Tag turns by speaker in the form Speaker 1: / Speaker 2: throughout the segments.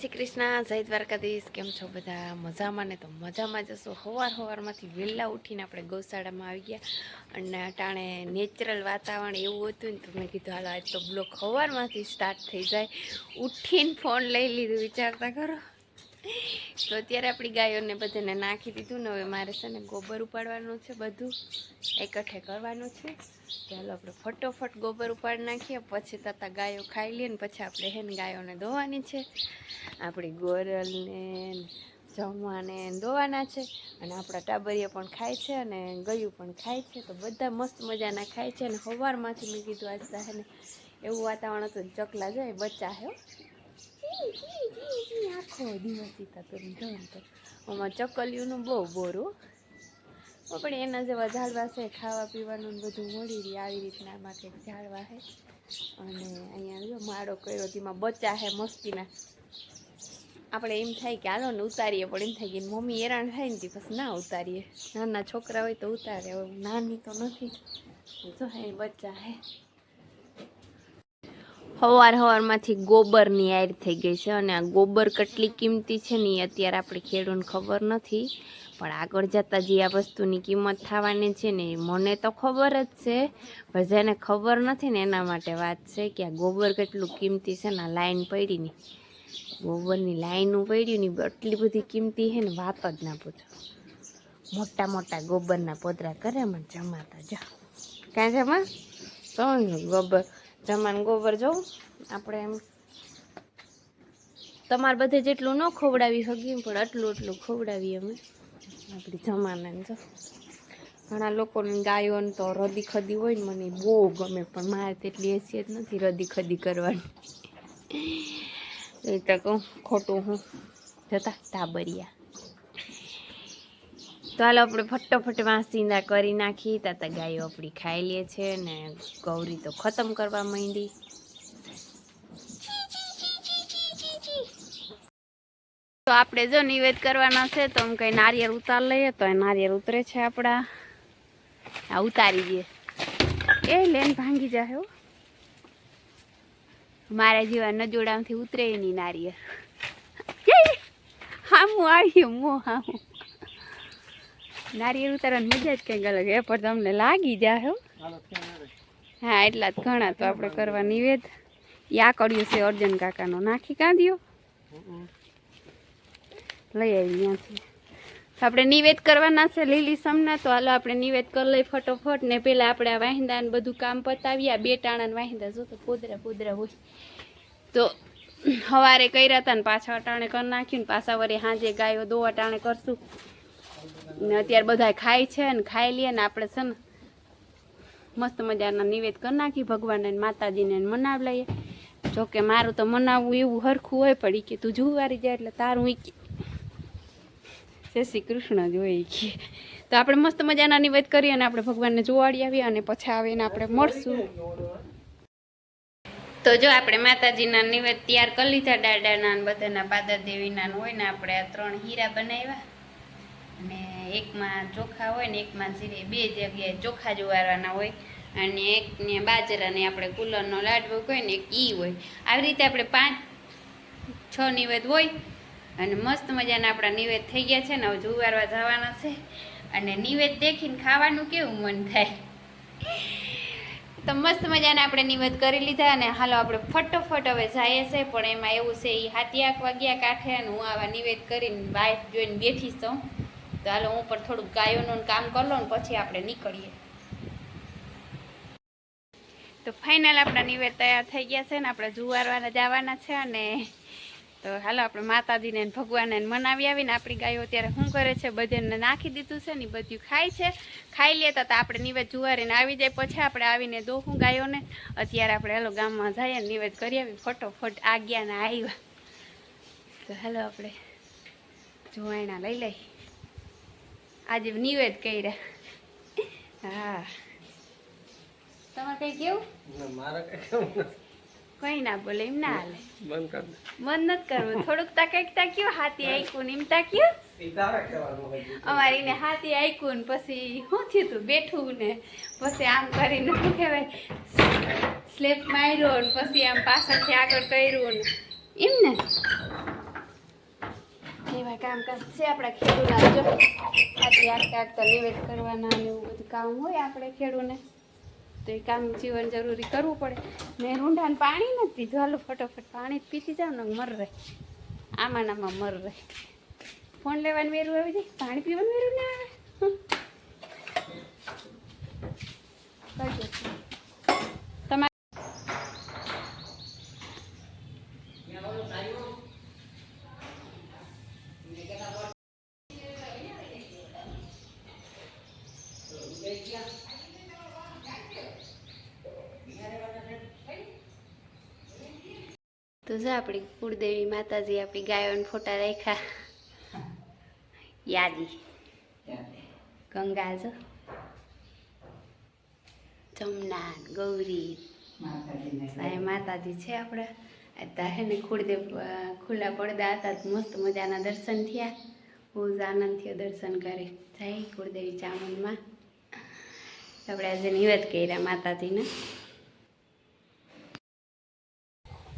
Speaker 1: શ્રી કૃષ્ણ, જય દ્વારકાધીશ. કેમ છો બધા? મજામાં ને તો મજામાં જશો સવાર સવારમાંથી વહેલા ઉઠીને આપણે ગૌશાળામાં આવી ગયા અને અટાણે નેચરલ વાતાવરણ એવું હતું ને તો મેં કીધું, હાલો, આજ તો બ્લોક સવારમાંથી સ્ટાર્ટ થઈ જાય. ઉઠીને ફોન લઈ લીધું, વિચારતા કરો. તો અત્યારે આપણી ગાયોને બધાને નાખી દીધું ને હવે મારે છે ને ગોબર ઉપાડવાનું છે બધું. એકઠે કરવાનું છે. ચાલો આપણે ફટોફટ ગોબર ઉપાડી નાખીએ, પછી તથા ગાયો ખાઈ લઈએ ને પછી આપણે હે ને ગાયોને ધોવાની છે. આપણી ગોરલને જમવાને ધોવાના છે અને આપણા ટાબરિયા પણ ખાય છે અને ગયું પણ ખાય છે. તો બધા મસ્ત મજાના ખાય છે અને સવારમાંથી મેં કીધું આજ તા હે ને એવું વાતાવરણ હતું ચકલા જાય, બચ્ચા હે. આખો દિવસ સીતા તો જો ને તો આમાં ચકલિયુંનું બહુ બોરું. પણ એના જેવા ઝાડવા છે, ખાવા પીવાનું બધું મળી રહી આવી રીતના માટે ઝાડવા છે. અને અહીંયા જો માળો કર્યો તેમાં બચ્ચા છે મસ્તીના. આપણે એમ થાય કે હાલો ને ઉતારીએ, પણ એમ થાય કે મમ્મી હેરાન થાય ને પછી ના ઉતારીએ. નાના છોકરા હોય તો ઉતારે, હવે નાની તો નથી. જો હે, બચ્ચા હે. સવાર સવારમાંથી ગોબરની આયર થઈ ગઈ છે અને આ ગોબર કેટલી કિંમતી છે ને એ અત્યારે આપણે ખેડૂને ખબર નથી. પણ આગળ જતાં જે આ વસ્તુની કિંમત થવાની છે ને મને તો ખબર જ છે. પણ જેને ખબર નથી ને એના માટે વાત છે કે આ ગોબર કેટલું કિંમતી છે ને આ લાઈન પડી ની. ગોબરની લાઈનું પડ્યું ને એટલી બધી કિંમતી છે ને વાત જ ના પૂછો. મોટા મોટા ગોબરના પોદરા કરે મને જમાતા જો. કાંઈ જમા સમજ ગોબર. જમાન ગોબર જોઉં આપણે એમ તમારે બધે જેટલું ન ખવડાવી શકીએ પણ આટલું આટલું ખવડાવીએ અમે. આપણી જમાનાને જો. ઘણા લોકોને ગાયોને તો રદી ખદી હોય ને મને બહુ ગમે, પણ મારે તેટલી હેસિયત નથી રદી ખદી કરવાની. એ તો કહું, ખોટું હું. જતા ટાબરિયા તો હાલ આપણે ફટોફટ વાંસીંદા કરી નાખી. તાતા ગાયો આપણી ખાઈ લે છે ને ગૌરી તો ખતમ કરવા માંડી. તો આપણે જો નિવેદ કરવાના છે, તો આમ કઈ નારિયેળ ઉતાર લઈએ તો નારિયેળ ઉતરે છે આપણા. આ ઉતારી દઈએ. એ લેન ભાંગી જાય હો. મારા જેવા નજોડામાંથી ઉતરે નહીં નારિયેળ. હામું આવ્યું મો હામું. નારિયેળ ઉતારવાની મજા જ કંઈક અલગ એ પણ તમને લાગી જાય હો. હા, એટલા જ ઘણા તો આપણે કરવા નિવેદ. યા કર્યું છે અર્જુન કાકાનો. નાખી કાંધ્યો લઈ આવી ત્યાંથી. આપણે નિવેદ કરવાના છે લીલી સમના. તો હાલો આપણે નિવેદ કરી લઈ ફટોફટ. ને પહેલાં આપણે આ વાહિંદા ને બધું કામ પતાવીએ. બે ટાણાને વાહિંદા જો તો પોદરા પોદરા હોય. તો સવારે કર્યા હતા ને પાછા અટાણે કરી નાખ્યું ને પાછા વરે સાંજે ગાયો દો અટાણે કરશું. ને અત્યારે બધા ખાય છે ને ખાઈ લઈએ ને આપણે છે ને મસ્ત મજાના નિવેદ કરી નાખી ભગવાનને માતાજીને મનાવી લઈએ જોકે મારું તો મનાવવું એવું હરખું હોય પણ કે તું જુવારી જાય એટલે તારું ઈકી જય શ્રી કૃષ્ણ જોઈ કે. તો આપણે મસ્ત મજાના નિવેદ કરીએ અને આપણે ભગવાનને જોવાડી આવીએ અને પછી આવીને આપણે મળશું. તો જો આપણે માતાજીના નિવેદ તૈયાર કરી લીધા, દાદાના બધાના પાદર દેવીના હોય ને આપણે આ ત્રણ હીરા બનાવ્યા. અને એકમાં ચોખા હોય ને એકમાં જીરે, બે જગ્યાએ ચોખા જુવારવાના હોય અને એકને બાજરાને આપણે કુલરનો લાડવો હોય ને એક ઈ હોય. આવી રીતે આપણે પાંચ, છ નિવેદ હોય અને મસ્ત મજાના આપણા નિવેદ થઈ ગયા છે ને હવે જુવારવા જવાના છે. અને નિવેદ દેખીને ખાવાનું કેવું મન થાય. તો મસ્ત મજાને આપણે નિવેદ કરી લીધા અને હાલો આપણે ફટોફટ હવે જઈએ છે, પણ એમાં એવું છે એ હાથી આંખ વાગ્યા કાંઠે અને હું આવા નિવેદ કરીને વાઇફ જોઈને બેઠી છું. તો હાલો હું પણ થોડુંક ગાયોનું કામ કરી લઉં ને પછી આપણે નીકળીએ. તો ફાઇનલ આપણા નિવેદ તૈયાર થઈ ગયા છે ને આપણે જુવારવાના જવાના છે અને તો હાલો આપણે માતાજીને ને ભગવાનને મનાવી આવીને આપણી ગાયો અત્યારે શું કરે છે, બધાને નાખી દીધું છે ને બધું ખાય છે. ખાઈ લેતા તો આપણે નિવેદ જુવારીને આવી જાય, પછી આપણે આવીને દોહું ગાયોને. અત્યારે આપણે હાલો ગામમાં જઈએ ને નિવેદ કરી આવી, ફટોફટ આજ્ઞાને આવ્યા તો હાલો આપણે જુવાણા લઈ લઈ આજે નિવેદ કર્યા. હા. તમારે કઈ કેવું?
Speaker 2: મારે કઈ કેવું
Speaker 1: કઈ ના બોલે એમ ના હાલે.
Speaker 2: બંધ કર
Speaker 1: મન નથી કરવું. થોડુંક તા કંઈક તા કયો હાથી આઈકુન ને એમ તા કયો
Speaker 2: ઈ તારે કહેવાનું હોય બીજું.
Speaker 1: અમારીને હાથી આઈકુન ને પછી શું થયું તું બેઠું ને? પછી આમ કરીને શું કહેવાય? સ્લેપ માર્યો ને પછી આમ પાછળથી આગળ કર્યું ને. એમ ને? કામકાજ છે આપણા ખેડૂના જો આથી આગતા આગતા નિવેદ કરવાના ને એવું બધું કામ હોય આપણે ખેડૂને. તો એ કામ જીવન જરૂરી કરવું પડે. મેં રૂંઢાને પાણી નથી. પીધું હાલો ફટોફટ પાણી પીતી જાવ ને મર રહે. આમાં ને આમાં મર રહે. ફોન લેવાનું વેરું આવી જાય? પાણી પીવાનું વેરું ના આવે? તો જો આપણી કુળદેવી માતાજી આપણી ગાયોને ફોટા રાખ્યા. યાદી. ગંગા જો. જમના ગૌરી. સાહેબ માતાજી છે આપણે. અત્યારે હે ને કુળદેવ ખુલ્લા પડદા હતા મસ્ત મજાના દર્શન થયા. બહુ જ આનંદ થયો દર્શન કરે. જય કુળદેવી ચામુંડમાં. આપણે આજે નિવેદ કર્યા માતાજીને.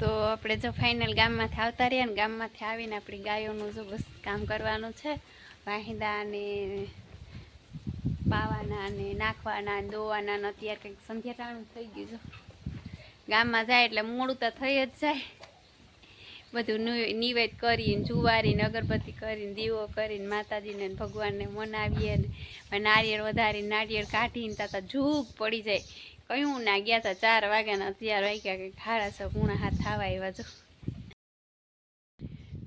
Speaker 1: તો આપણે જો ફાઇનલ ગામમાંથી આવતા રહ્યા ને ગામમાંથી આવીને આપણી ગાયોનું જો બસ કામ કરવાનું છે. વાહિંદા અને પાવાના ને નાખવાના દોવાના ને અત્યારે કંઈક સંધ્યાટાણું થઈ ગયું છે. ગામમાં જાય એટલે મોડું તો થઈ જ જાય. બધું નિવેદ કરીને, જુવારીને, અગરબત્તી કરીને, દીવો કરીને, માતાજીને ભગવાનને મનાવીએ ને નારિયેળ વધારીને, નારિયેળ કાઢીને તાતા ઝૂક પડી જાય. કયું ના, ગયા હતા ચાર વાગ્યાના અત્યાર વાગ્યા કે ખાડા છે પૂણા હાથ થવા આવ્યા જો.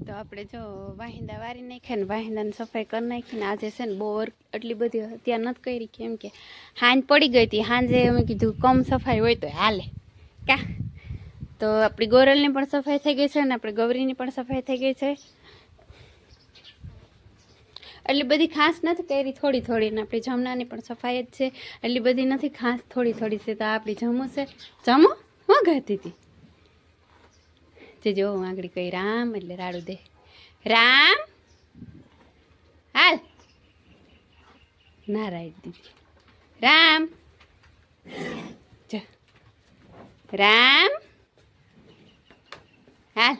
Speaker 1: તો આપણે જો વાહિંદા વારી નાખ્યા ને, વાહિંદાની સફાઈ કરી નાખીને આજે છે ને બહુ વર્ક એટલી બધી અત્યારે નથી કરી, કેમ કે હાંજ પડી ગઈ હતી. હાંજે અમે કીધું, કમ સફાઈ હોય તો હાલે. કા તો આપણી ગોરલની પણ સફાઈ થઈ ગઈ છે અને આપણી ગૌરીની પણ સફાઈ થઈ ગઈ છે. એટલી બધી ખાસ નથી કરી, થોડી થોડી. ને આપણી જમનાની પણ સફાઈ જ છે. એટલી બધી નથી, ખાસ થોડી થોડી છે. તો આપણી જમું છે. જમો? હું ગાતી હતી? જે જો હું આગળ કહી રામ એટલે રાડું દે. રામ? હાલ. ના રાઈ દીધી રામ રામ? હાલ.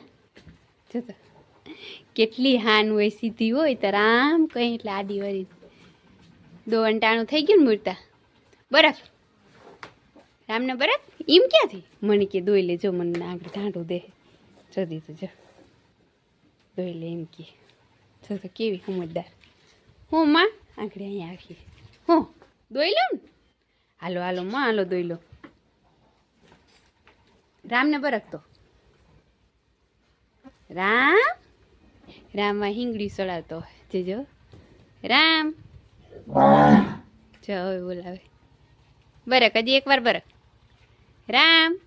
Speaker 1: જોતો. કેટલી હાન હોય, સીધી હોય, તો રામ કંઈ એટલે આડી વળી. દો અંટાણું થઈ ગયું ને મૂર્તા બરફ. રામને બરફ? એમ ક્યાંથી? મને કે દોઈ લે જો મને આગળ ઢાંઢું દે. જો તો જો. દોઈ લે એમ કે. જો તો કેવી સમજદાર. હું, માં, આગળ અહીંયા આવીએ. હું, દોઈ લો ને. હાલો હાલો, માં, હાલો, દોઈ લો. રામને બરફ તો. રામ? રામમાં હિંગડી સળાવતો હોય. રામ? જો, હવે બોલાવે. બરક, હજી એકવાર બરક. રામ?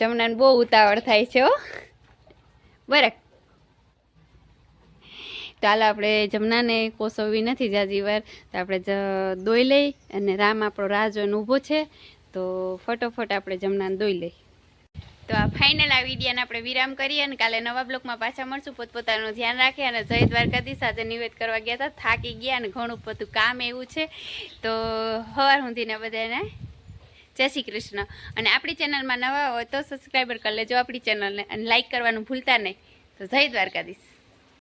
Speaker 1: જમનાને બહુ ઉતાવળ થાય છે હો. બરક. ચાલો આપણે જમનાને કોસવવી નથી જાજી વાર. તો આપણે દોઈ લઈ અને રામ આપણો રાહ જોઈને ઊભો છે. તો ફટોફટ આપણે જમનાને દોઈ લઈ. તો આ ફાઇનલ આ વિડીયાને આપણે વિરામ કરીએ અને કાલે નવા બ્લોકમાં પાછા મળશું. પોતપોતાનું ધ્યાન રાખીએ અને જય દ્વારકાધીશ. સાથે નિવેદ કરવા ગયા હતા, થાકી ગયા અને ઘણું બધું કામ એવું છે. તો હવાર સુધીને બધાને જય શ્રી કૃષ્ણ. અને આપણી ચેનલમાં નવા હોય તો સબસ્ક્રાઈબર કરી લેજો આપણી ચેનલને અને લાઈક કરવાનું ભૂલતા નહીં. તો જય દ્વારકાધીશ.